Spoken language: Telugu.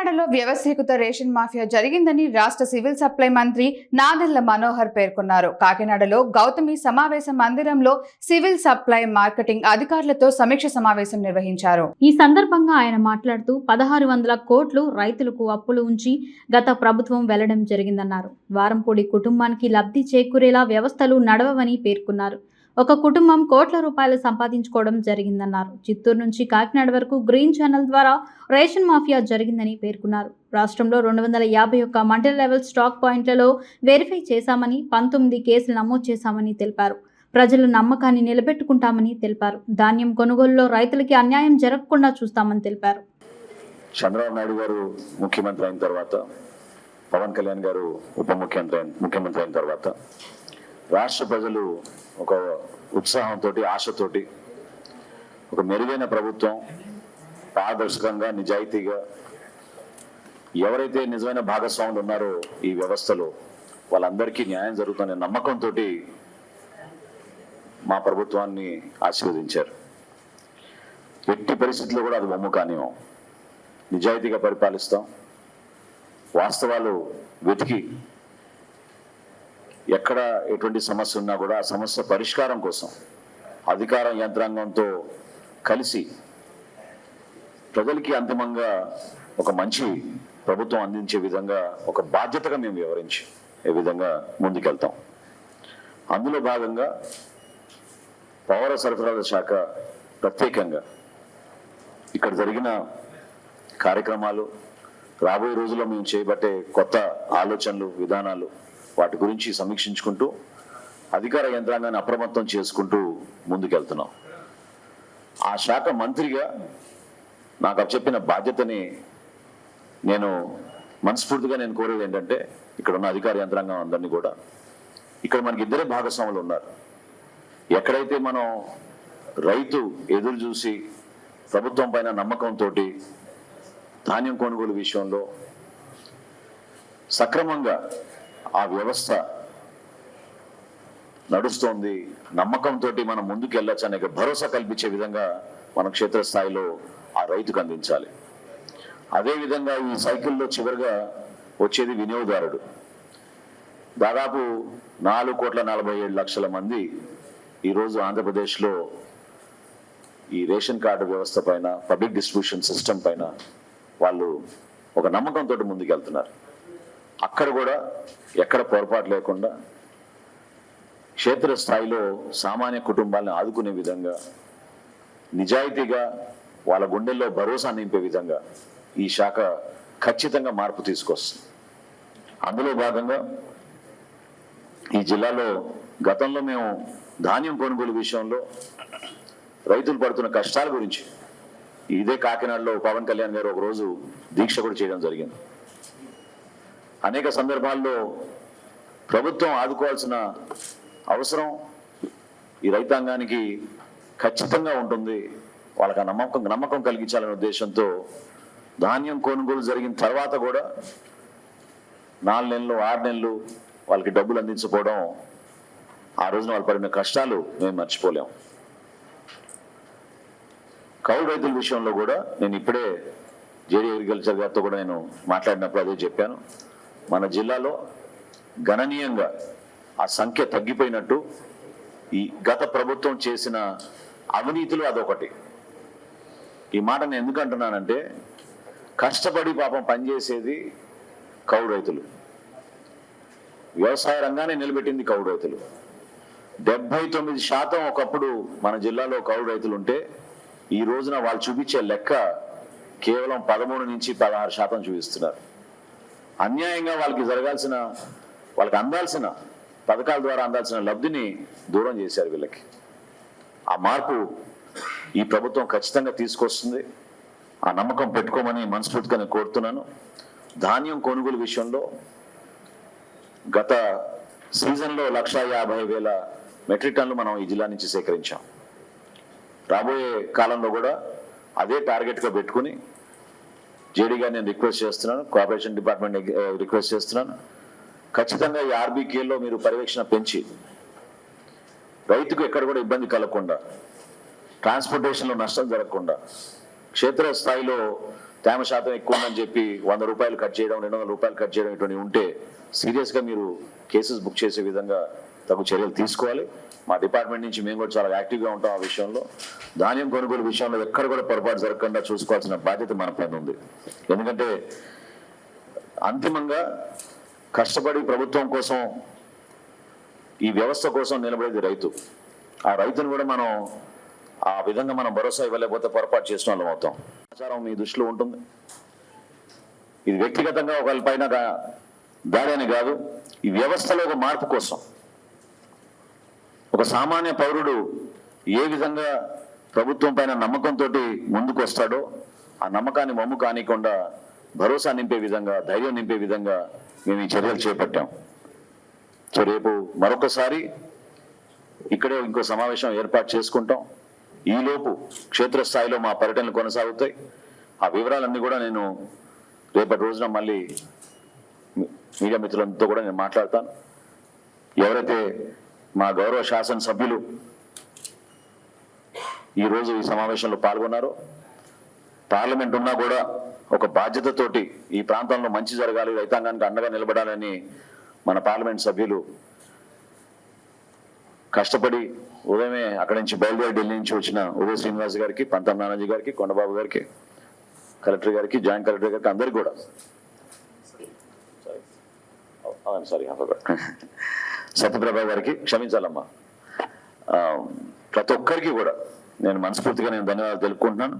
కాకినాడలో వ్యవస్థీకృత రేషన్ మాఫియా జరిగిందని రాష్ట్ర సివిల్ సప్లై మంత్రి నాదెళ్ళ మనోహర్ పేర్కొన్నారు. కాకినాడలో గౌతమి సమావేశ మందిరంలో సివిల్ సప్లై మార్కెటింగ్ అధికారులతో సమీక్ష సమావేశం నిర్వహించారు. ఈ సందర్భంగా ఆయన మాట్లాడుతూ పదహారు వందల కోట్లు రైతులకు అప్పులు ఉంచి గత ప్రభుత్వం వెళ్ళడం జరిగిందన్నారు. వారంపూడి కుటుంబానికి లబ్ధి చేకూరేలా వ్యవస్థలు నడవవని పేర్కొన్నారు. ఒక కుటుంబం కోట్ల రూపాయలు సంపాదించుకోవడం జరిగిందన్నారు. చిత్తూరు నుంచి కాకినాడ వరకు గ్రీన్ ఛానల్ ద్వారా రేషన్ మాఫియా జరిగిందని పేర్కొన్నారు. రాష్ట్రంలో రెండు వందల యాభై ఒక్క మండల లెవెల్ స్టాక్ పాయింట్లలో వెరిఫై చేశామని పంతొమ్మిది కేసులు నమోదు చేశామని తెలిపారు. ప్రజల నమ్మకాన్ని నిలబెట్టుకుంటామని తెలిపారు. ధాన్యం కొనుగోలులో రైతులకి అన్యాయం జరగకుండా చూస్తామని తెలిపారు. చంద్రబాబు నాయుడు గారు ముఖ్యమంత్రి అయిన తర్వాత పవన్ కళ్యాణ్ గారు ఉప ముఖ్యమంత్రి ముఖ్యమంత్రి అయిన తర్వాత రాష్ట్ర ప్రజలు ఒక ఉత్సాహంతో ఆశతోటి ఒక మెరుగైన ప్రభుత్వం పారదర్శకంగా నిజాయితీగా ఎవరైతే నిజమైన భాగస్వాములు ఉన్నారో ఈ వ్యవస్థలో వాళ్ళందరికీ న్యాయం జరుగుతుందనే నమ్మకంతో మా ప్రభుత్వాన్ని ఆశీర్వదించారు. ఎట్టి పరిస్థితుల్లో కూడా అది బొమ్మ కానివ్వం. నిజాయితీగా పరిపాలిస్తాం. వాస్తవాలు వెతికి ఎక్కడ ఎటువంటి సమస్య ఉన్నా కూడా ఆ సమస్య పరిష్కారం కోసం అధికార యంత్రాంగంతో కలిసి ప్రజలకి అంతిమంగా ఒక మంచి ప్రభుత్వం అందించే విధంగా ఒక బాధ్యతగా మేము వివరించి ఏ విధంగా ముందుకెళ్తాం. అందులో భాగంగా పౌర సరఫరాల శాఖ ప్రత్యేకంగా ఇక్కడ జరిగిన కార్యక్రమాలు రాబోయే రోజుల్లో మేము చేయబట్టే కొత్త ఆలోచనలు విధానాలు వాటి గురించి సమీక్షించుకుంటూ అధికార యంత్రాంగాన్ని అప్రమత్తం చేసుకుంటూ ముందుకెళ్తున్నాం. ఆ శాఖ మంత్రిగా నాకు చెప్పిన బాధ్యతని నేను మనస్ఫూర్తిగా నేను కోరేది ఏంటంటే ఇక్కడ ఉన్న అధికార యంత్రాంగం అందరినీ కూడా ఇక్కడ మనకి ఇద్దరే భాగస్వాములు ఉన్నారు. ఎక్కడైతే మనం రైతు ఎదురు చూసి ప్రభుత్వం పైన నమ్మకంతో ధాన్యం కొనుగోలు విషయంలో సక్రమంగా ఆ వ్యవస్థ నడుస్తోంది. నమ్మకంతో మనం ముందుకు వెళ్ళొచ్చు అనే భరోసా కల్పించే విధంగా మన క్షేత్రస్థాయిలో ఆ రైతుకు అందించాలి. అదేవిధంగా ఈ సైకిల్లో చివరిగా వచ్చేది వినియోగదారుడు. దాదాపు నాలుగు కోట్ల నలభై ఏడు లక్షల మంది ఈరోజు ఆంధ్రప్రదేశ్లో ఈ రేషన్ కార్డు వ్యవస్థ పైన పబ్లిక్ డిస్ట్రిబ్యూషన్ సిస్టమ్ పైన వాళ్ళు ఒక నమ్మకంతో ముందుకెళ్తున్నారు. అక్కడ కూడా ఎక్కడ పొరపాటు లేకుండా క్షేత్ర స్థాయిలో సామాన్య కుటుంబాలను ఆదుకునే విధంగా నిజాయితీగా వాళ్ళ గుండెల్లో భరోసా నింపే విధంగా ఈ శాఖ ఖచ్చితంగా మార్పు తీసుకొస్తుంది. అందులో భాగంగా ఈ జిల్లాలో గతంలో మేము ధాన్యం కొనుగోలు విషయంలో రైతులు పడుతున్న కష్టాల గురించి ఇదే కాకినాడలో పవన్ కళ్యాణ్ గారు ఒకరోజు దీక్ష కూడా చేయడం జరిగింది. అనేక సందర్భాల్లో ప్రభుత్వం ఆదుకోవాల్సిన అవసరం ఈ రైతాంగానికి ఖచ్చితంగా ఉంటుంది. వాళ్ళకి ఆ నమ్మకం నమ్మకం కలిగించాలనే ఉద్దేశంతో ధాన్యం కొనుగోలు జరిగిన తర్వాత కూడా నాలుగు నెలలు ఆరు నెలలు వాళ్ళకి డబ్బులు అందించుకోవడం ఆ రోజున వాళ్ళు పడిన కష్టాలు మేము మర్చిపోలేం. కౌలు రైతుల విషయంలో కూడా నేను ఇప్పుడే జేడీ అగ్రికల్చర్ గారితో కూడా నేను మాట్లాడినప్పుడు అదే చెప్పాను. మన జిల్లాలో గణనీయంగా ఆ సంఖ్య తగ్గిపోయినట్టు ఈ గత ప్రభుత్వం చేసిన అవినీతులు అదొకటి. ఈ మాట నేను ఎందుకంటున్నానంటే కష్టపడి పాపం పనిచేసేది కౌలు రైతులు. వ్యవసాయ రంగాన్ని నిలబెట్టింది కౌలు రైతులు. డెబ్బై తొమ్మిది శాతం ఒకప్పుడు మన జిల్లాలో కౌలు రైతులు ఉంటే ఈ రోజున వాళ్ళు చూపించే లెక్క కేవలం పదమూడు నుంచి పదహారు శాతం చూపిస్తున్నారు. అన్యాయంగా వాళ్ళకి జరగాల్సిన వాళ్ళకి అందాల్సిన పథకాల ద్వారా అందాల్సిన లబ్ధిని దూరం చేశారు వీళ్ళకి. ఆ మార్పు ఈ ప్రభుత్వం ఖచ్చితంగా తీసుకొస్తుంది. ఆ నమ్మకం పెట్టుకోమని మనస్ఫూర్తిగా నేను కోరుతున్నాను. ధాన్యం కొనుగోలు విషయంలో గత సీజన్లో లక్ష యాభై వేల మెట్రిక్ టన్లు మనం ఈ జిల్లా నుంచి సేకరించాం. రాబోయే కాలంలో కూడా అదే టార్గెట్గా పెట్టుకుని జేడీగా నేను రిక్వెస్ట్ చేస్తున్నాను. కోఆపరేషన్ డిపార్ట్మెంట్ రిక్వెస్ట్ చేస్తున్నాను. ఖచ్చితంగా ఈ ఆర్బీకేలో మీరు పర్యవేక్షణ పెంచి రైతుకు ఎక్కడ కూడా ఇబ్బంది కలగకుండా ట్రాన్స్పోర్టేషన్లో నష్టం జరగకుండా క్షేత్ర స్థాయిలో తేమ శాతం ఎక్కువ ఉందని చెప్పి వంద రూపాయలు కట్ చేయడం రెండు వందల రూపాయలు కట్ చేయడం ఇటువంటి ఉంటే సీరియస్గా మీరు కేసెస్ బుక్ చేసే విధంగా తగు చర్యలు తీసుకోవాలి. మా డిపార్ట్మెంట్ నుంచి మేము కూడా చాలా యాక్టివ్గా ఉంటాం ఆ విషయంలో. ధాన్యం కొనుగోలు విషయంలో ఎక్కడ కూడా పొరపాటు జరగకుండా చూసుకోవాల్సిన బాధ్యత మన పైన ఉంది. ఎందుకంటే అంతిమంగా కష్టపడి ప్రభుత్వం కోసం ఈ వ్యవస్థ కోసం నిలబడేది రైతు. ఆ రైతును కూడా మనం ఆ విధంగా మనం భరోసా ఇవ్వలేకపోతే పొరపాటు చేసిన వాళ్ళం అవుతాం. సమాచారం మీ దృష్టిలో ఉంటుంది. ఇది వ్యక్తిగతంగా ఒకరి పైన దాడి అని కాదు. ఈ వ్యవస్థలో ఒక మార్పు కోసం ఒక సామాన్య పౌరుడు ఏ విధంగా ప్రభుత్వం పైన నమ్మకంతో ముందుకు వస్తాడో ఆ నమ్మకాన్ని మమ్ము కానికుండా భరోసా నింపే విధంగా ధైర్యం నింపే విధంగా మేము ఈ చర్యలు చేపట్టాం. సో రేపు మరొకసారి ఇక్కడే ఇంకో సమావేశం ఏర్పాటు చేసుకుంటాం. ఈలోపు క్షేత్రస్థాయిలో మా పర్యటనలు కొనసాగుతాయి. ఆ వివరాలన్నీ కూడా నేను రేపటి రోజున మళ్ళీ మీడియా మిత్రులతో కూడా నేను మాట్లాడతాను. ఎవరైతే మా గౌరవ శాసనసభ్యులు ఈరోజు ఈ సమావేశంలో పాల్గొన్నారు. పార్లమెంట్ ఉన్నా కూడా ఒక బాధ్యతతోటి ఈ ప్రాంతంలో మంచి జరగాలి రైతాంగానికి అండగా నిలబడాలని మన పార్లమెంట్ సభ్యులు కష్టపడి ఉదయమే అక్కడి నుంచి బయలుదేరి ఢిల్లీ నుంచి వచ్చిన ఉదయ శ్రీనివాస్ గారికి పంతం నానాజీ గారికి కొండబాబు గారికి కలెక్టర్ గారికి జాయింట్ కలెక్టర్ గారికి అందరికి కూడా Oh, సారీ సత్యప్రభ గారికి క్షమించాలమ్మా. ఆ, ప్రతి ఒక్కరికి కూడా నేను మనస్ఫూర్తిగా నేను ధన్యవాదాలు తెలుపుకుంటున్నాను.